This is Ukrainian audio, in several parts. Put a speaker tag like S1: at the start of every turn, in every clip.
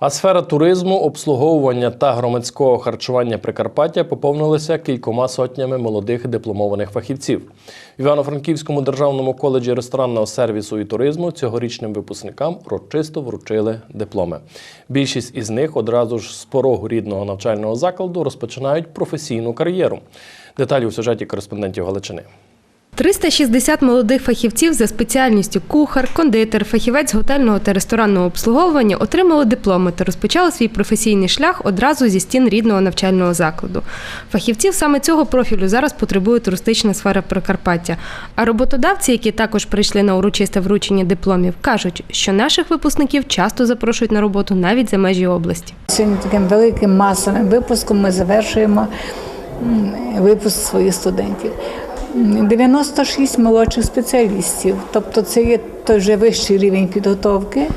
S1: А сфера туризму, обслуговування та громадського харчування Прикарпаття поповнилися кількома сотнями молодих дипломованих фахівців. В Івано-Франківському державному коледжі ресторанного сервісу і туризму цьогорічним випускникам урочисто вручили дипломи. Більшість із них одразу ж з порогу рідного навчального закладу розпочинають професійну кар'єру. Деталі у сюжеті кореспондентів Галичини.
S2: 360 молодих фахівців за спеціальністю кухар, кондитер, фахівець готельного та ресторанного обслуговування отримали дипломи та розпочали свій професійний шлях одразу зі стін рідного навчального закладу. Фахівців саме цього профілю зараз потребує туристична сфера Прикарпаття. А роботодавці, які також прийшли на урочисте вручення дипломів, кажуть, що наших випускників часто запрошують на роботу навіть за межі області.
S3: Сьогодні таким великим масовим випуском ми завершуємо випуск своїх студентів. М, 96 молодших спеціалістів, тобто це є той вже вищий рівень підготовки,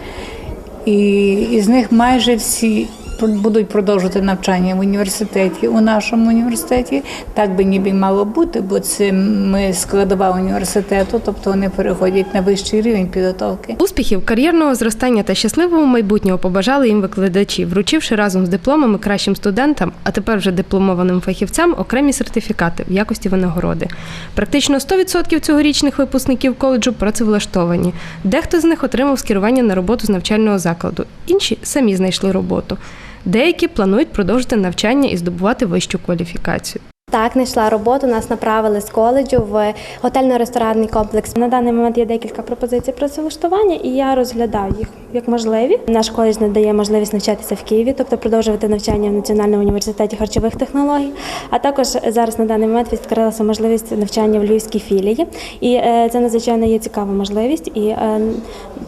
S3: і із них майже всі будуть продовжувати навчання в університеті, у нашому університеті. Так би ніби мало бути, бо це ми складова університету, тобто вони переходять на вищий рівень підготовки.
S2: Успіхів, кар'єрного зростання та щасливого майбутнього побажали їм викладачі, вручивши разом з дипломами кращим студентам, а тепер вже дипломованим фахівцям окремі сертифікати в якості винагороди. Практично 100% цьогорічних випускників коледжу працевлаштовані. Дехто з них отримав скерування на роботу з навчального закладу, інші самі знайшли роботу. Деякі планують продовжити навчання і здобувати вищу кваліфікацію.
S4: Так, знайшла роботу, нас направили з коледжу в готельно-ресторанний комплекс. На даний момент є декілька пропозицій працевлаштування, і я розглядаю їх як можливі. Наш коледж надає можливість навчатися в Києві, тобто продовжувати навчання в Національному університеті харчових технологій. А також зараз на даний момент відкрилася можливість навчання в Львівській філії. І е, це надзвичайно є цікава можливість, і е,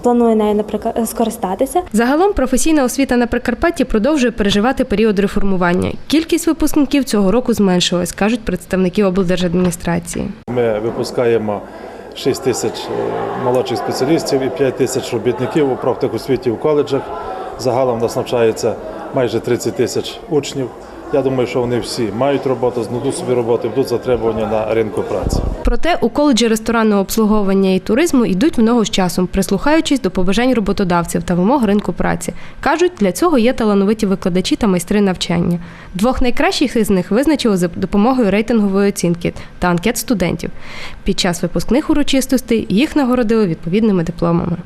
S4: планую нею, наприклад, скористатися.
S2: Загалом професійна освіта на Прикарпатті продовжує переживати період реформування. Кількість випускників цього року зменшилась, кажуть представники облдержадміністрації.
S5: Ми випускаємо 6 тисяч е, молодших спеціалістів і 5 тисяч робітників у профтехосвіті в коледжах. Загалом у нас навчається майже 30 тисяч учнів. Я думаю, що вони всі мають роботу, знайдуть собі роботу, будуть затребування на ринку праці.
S2: Проте у коледжі ресторанного обслуговування і туризму йдуть в ногу з часом, прислухаючись до побажань роботодавців та вимог ринку праці. Кажуть, для цього є талановиті викладачі та майстри навчання. Двох найкращих із них визначили за допомогою рейтингової оцінки та анкет студентів. Під час випускних урочистостей їх нагородили відповідними дипломами.